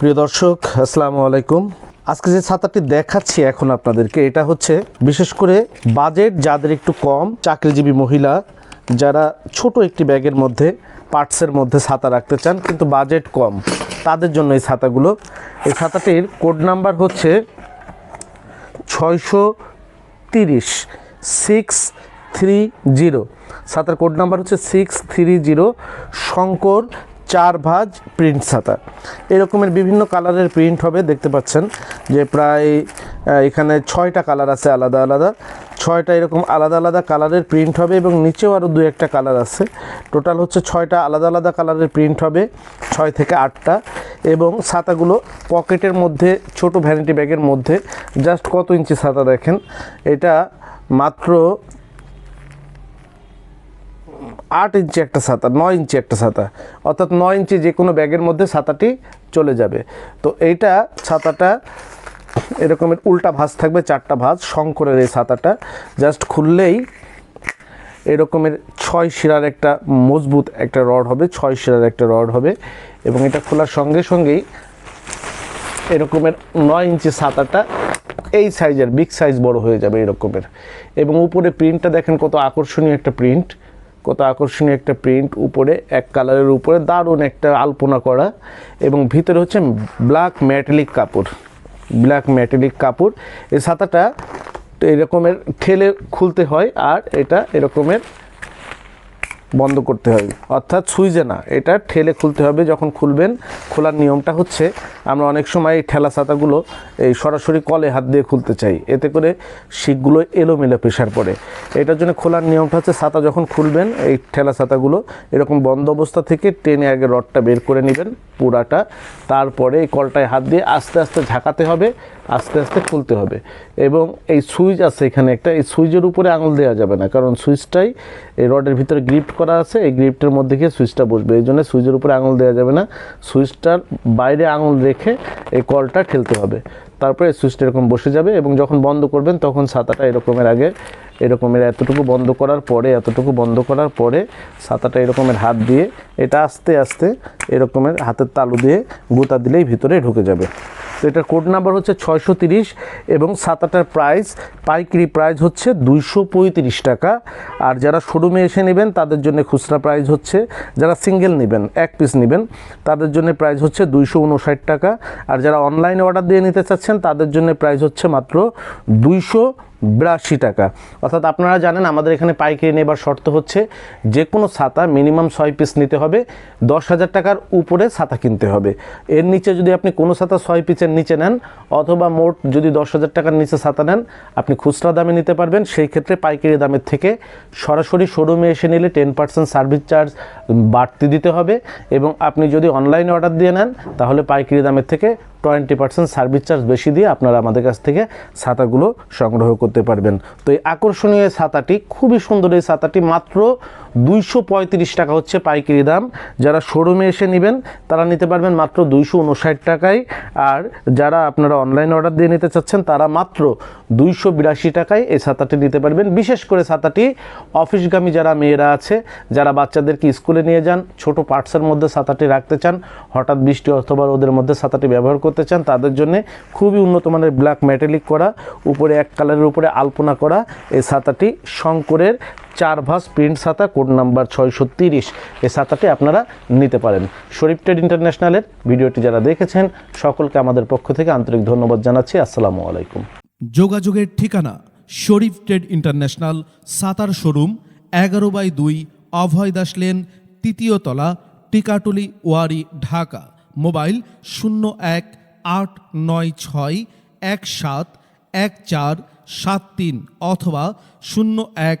প্রিয় দর্শক, আসসালামু আলাইকুম। আজকে যে ছাতাটি দেখাচ্ছি এখন আপনাদেরকে, এটা হচ্ছে বিশেষ করে বাজেট যাদের একটু কম, চাকরিজীবী মহিলা, যারা ছোট একটি ব্যাগের মধ্যে, পার্টসের মধ্যে ছাতা রাখতে চান কিন্তু বাজেট কম, তাদের জন্য এই ছাতাগুলো। এই ছাতাটির কোড নাম্বার হচ্ছে ছয়শো তিরিশ সিক্স থ্রি জিরো ছাতার কোড নাম্বার হচ্ছে সিক্স থ্রি জিরো শঙ্কর চার ভাজ প্রিন্ট ছাতা। এরকমের বিভিন্ন কালারের প্রিন্ট হবে, দেখতে পাচ্ছেন যে প্রায় এখানে ছয়টা কালার আছে আলাদা আলাদা। ছয়টা এরকম আলাদা আলাদা কালারের প্রিন্ট হবে এবং নিচেও আরও দু একটা কালার আছে। টোটাল হচ্ছে ছয়টা আলাদা আলাদা কালারের প্রিন্ট হবে, ছয় থেকে আটটা। এবং ছাতাগুলো পকেটের মধ্যে, ছোট ভ্যানিটি ব্যাগের মধ্যে জাস্ট কত ইঞ্চি ছাতা দেখেন? এটা মাত্র আট ইঞ্চি একটা ছাতা, নয় ইঞ্চি একটা ছাতা। অর্থাৎ নয় ইঞ্চি যে কোনো ব্যাগের মধ্যে ছাতাটি চলে যাবে। তো এইটা ছাতাটা এরকমের উল্টা ভাঁজ থাকবে, চারটা ভাঁজ শঙ্করের এই ছাতাটা। জাস্ট খুললেই এরকমের ছয় শিরার একটা মজবুত একটা রড হবে, ছয় শিরার একটা রড হবে এবং এটা খোলার সঙ্গে সঙ্গেই এরকমের নয় ইঞ্চি ছাতাটা এই সাইজের, বিগ সাইজ বড় হয়ে যাবে এরকমের এবং উপরে প্রিন্টটা দেখেন কত আকর্ষণীয় একটা প্রিন্ট। কত আকর্ষণীয় একটা প্রিন্ট উপরে এক কালারের উপরে দারুণ একটা আলপনা করা এবং ভিতরে হচ্ছে ব্ল্যাক ম্যাটেলিক কাপড় ব্ল্যাক ম্যাটেলিক কাপড়। এই ছাতাটা এরকমের ঠেলে খুলতে হয় আর এটা এরকমের বন্ধ করতে হয়। অর্থাৎ সুইজে না, এটা ঠেলে খুলতে হবে যখন খুলবেন। খোলার নিয়মটা হচ্ছে আমরা অনেক সময় ঠেলা ছাতাগুলো এই সরাসরি কলে হাত দিয়ে খুলতে চাই। এতে করে শিকগুলো এলোমেলো প্রেশার পড়ে। এটার জন্য খোলার নিয়মটা হচ্ছে ছাতা যখন খুলবেন, এই ঠেলা ছাতাগুলো এরকম বন্ধ অবস্থা থেকে টেনে আগে রডটা বের করে নেবেন, পুরাটা। তারপরে এই কলটায় হাত দিয়ে আস্তে আস্তে ঝাঁকাতে হবে, আস্তে আস্তে খুলতে হবে। এবং এই সুইচ আছে এখানে একটা, এই সুইচের উপরে আঙুল দেওয়া যাবে না। কারণ সুইচটাই এই রডের ভিতরে গ্রিপ্ট করা আছে, এই গ্রিপ্টের মধ্যে গিয়ে সুইচটা বসবে। এই জন্য সুইচের উপরে আঙুল দেওয়া যাবে না। সুইচটার বাইরে আঙুল রেখে এই কলটা ঠেলতে হবে। তারপরে সুইচটা এরকম বসে যাবে এবং যখন বন্ধ করবেন তখন ছাতাটা এরকমের আগে, এরকমের এতটুকু বন্ধ করার পরে, এতটুকু বন্ধ করার পরে ছাতাটা এরকমের হাত দিয়ে, এটা আস্তে আস্তে এরকমের হাতের তালু দিয়ে গুঁতা দিলেই ভিতরে ঢুকে যাবে। তো এটার কোড নাম্বার হচ্ছে ছয়শো তিরিশ এবং সাতাটার প্রাইস পাইকারি প্রাইস হচ্ছে দুইশো পঁয়ত্রিশ টাকা। আর যারা শোরুমে এসে নেবেন, তাদের জন্য খুচরা প্রাইস হচ্ছে, যারা সিঙ্গেল নেবেন, এক পিস নেবেন, তাদের জন্য প্রাইস হচ্ছে দুইশো উনষাট টাকা। আর যারা অনলাইনে অর্ডার দিয়ে নিতে চাচ্ছেন, তাদের জন্য প্রাইস হচ্ছে মাত্র দুইশো বিরাশি টাকা। অর্থাৎ আপনারা জানেন আমাদের এখানে পাইকারি নেবার শর্ত হচ্ছে যে কোনো ছাতা মিনিমাম ছয় পিস নিতে হবে, দশ হাজার টাকার উপরে ছাতা কিনতে হবে। এর নিচে যদি আপনি কোনো ছাতা ছয় পিসের নিচে নেন, অথবা মোট যদি দশ হাজার টাকার নিচে ছাতা নেন, আপনি খুচরা দামে নিতে পারবেন। সেই ক্ষেত্রে পাইকারি দামের থেকে সরাসরি শোরুমে এসে নিলে টেন পার্সেন্ট সার্ভিস চার্জ বাড়তি দিতে হবে। এবং আপনি যদি অনলাইনে অর্ডার দিয়ে নেন, তাহলে পাইকারি দামের থেকে টোয়েন্টি পার্সেন্ট সার্ভিস চার্জ বেশি দিয়ে আপনারা আমাদের কাছ থেকে ছাতাগুলো সংগ্রহ করতে পারবেন। তো এই আকর্ষণীয় ছাতাটি, খুবই সুন্দর এই ছাতাটি, মাত্র দুইশো পঁয়ত্রিশ টাকা হচ্ছে পাইকারি দাম। যারা শোরুমে এসে নেবেন, তারা নিতে পারবেন মাত্র দুইশো উনষাট টাকায়। আর যারা আপনারা অনলাইন অর্ডার দিয়ে নিতে চাচ্ছেন, তারা মাত্র দুইশো বিরাশি টাকায় এই ছাতাটি নিতে পারবেন। বিশেষ করে ছাতাটি অফিসগামী যারা মেয়েরা আছে, যারা বাচ্চাদেরকে স্কুলে নিয়ে যান, ছোট পার্টসের মধ্যে ছাতাটি রাখতে চান, হঠাৎ বৃষ্টি অথবা ওদের মধ্যে ছাতাটি ব্যবহার করতে চান, তাদের জন্য খুবই উন্নত মানের ব্ল্যাক মেটালিক করা, উপরে এক কালারের উপরে আলপনা করা, এই ছাতাটি শঙ্করের চার ভাস প্রিন্ট ছাতা কোড নাম্বার ছয়শো তিরিশ। এই ছাতাটি আপনারা নিতে পারেন। শরীফ ট্রেড ইন্টারন্যাশনালের ভিডিওটি যারা দেখেছেন, সকলকে আমাদের পক্ষ থেকে আন্তরিক ধন্যবাদ জানাচ্ছি। আসসালামু আলাইকুম। যোগাযোগের ঠিকানা Sharif trade international, Sattar showroom, এগারো বাই দুই, অভয় দাস লেন, তৃতীয় তলা, টিকাটুলি, ওয়ারি, ঢাকা। মোবাইল শূন্য এক, আট, নয়, ছয়, এক সাত, এক চার, সাত তিন অথবা শূন্য এক